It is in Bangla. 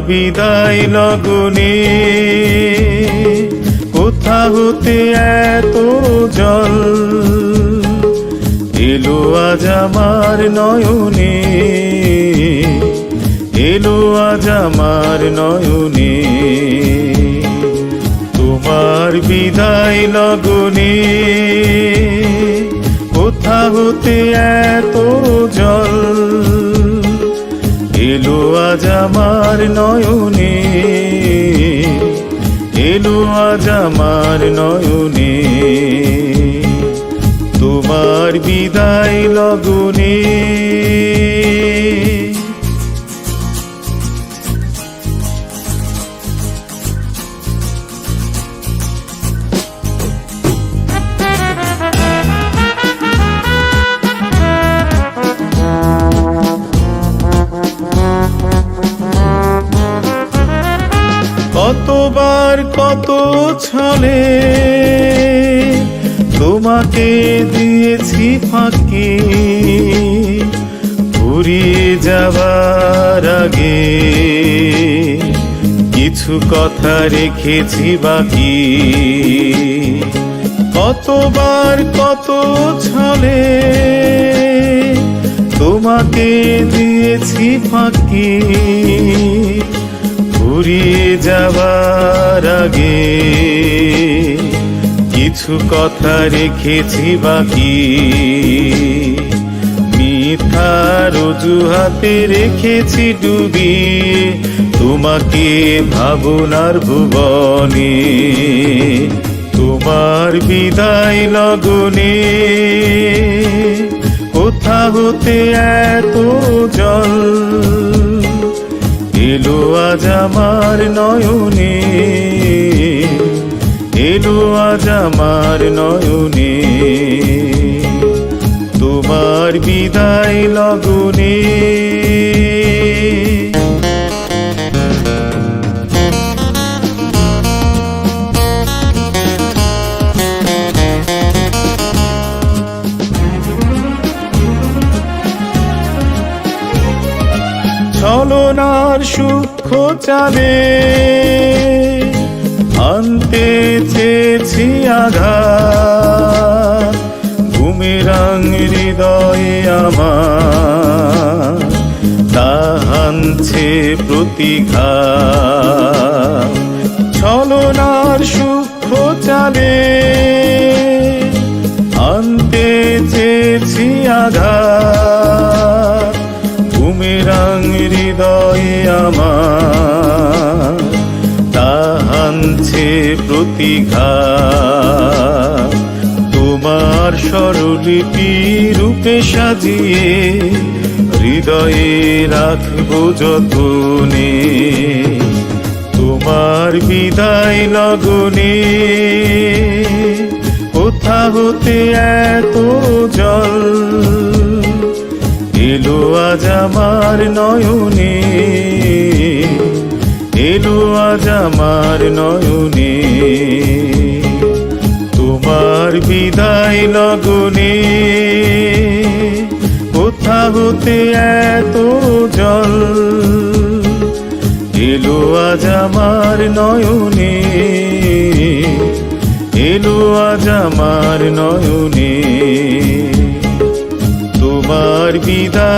বিদায় লগনে। কোথা হতে এত জল? এলো আজ আমার নয়নে। এলো আজ আমার নয়নে। তোমার বিদায় লগনে। কোথা হতে এত আজ আমার নয়নে। এলো আজ আমার নয়নে। তোমার বিদায় লগনে। ছলে তোমাকে দিয়েছি ফাঁকি। ঘুরিয়ে যাবার আগে কিছু কথা রেখেছি বাকি। কতবার কত ছলে তোমাকে দিয়েছি ফাঁকি। ঘুরিয়ে যাবার আগে কিছু কথা রেখেছি বাকি। মিথ্যার অজুহাতে রেখেছি ডুবিয়ে তোমাকে ভাবনার ভুবনে, তোমার বিদায় লগনে। কোথা হতে এত জল? এলো আজ আমার নয়নে। এলো আজ আমার নয়নে। তোমার বিদায় লগনে ছলনার সূক্ষ্ম চালে আনতে চেয়েছি আঘাত। ঘুমেরাং হৃদয়ে আমার তাহানছে প্রতিঘা। ছলনার সূক্ষ্ম চালে আনতে চেয়েছি আঘাত। আমার। তাহানছে প্রতিঘাত তোমার স্বরলিপি রূপে সাজিয়ে হৃদয়ে রাখব যতনে। তোমার বিদায় লগনে কোথা হতে এত আজ আমার নয়নে, এলো আজ আমার নয়নে। তোমার বিদায় লগনে, কোথা হতে এত জল? এলো আজ আমার নয়নে, এলো আজ আমার নয়নে। তোমার বিদায়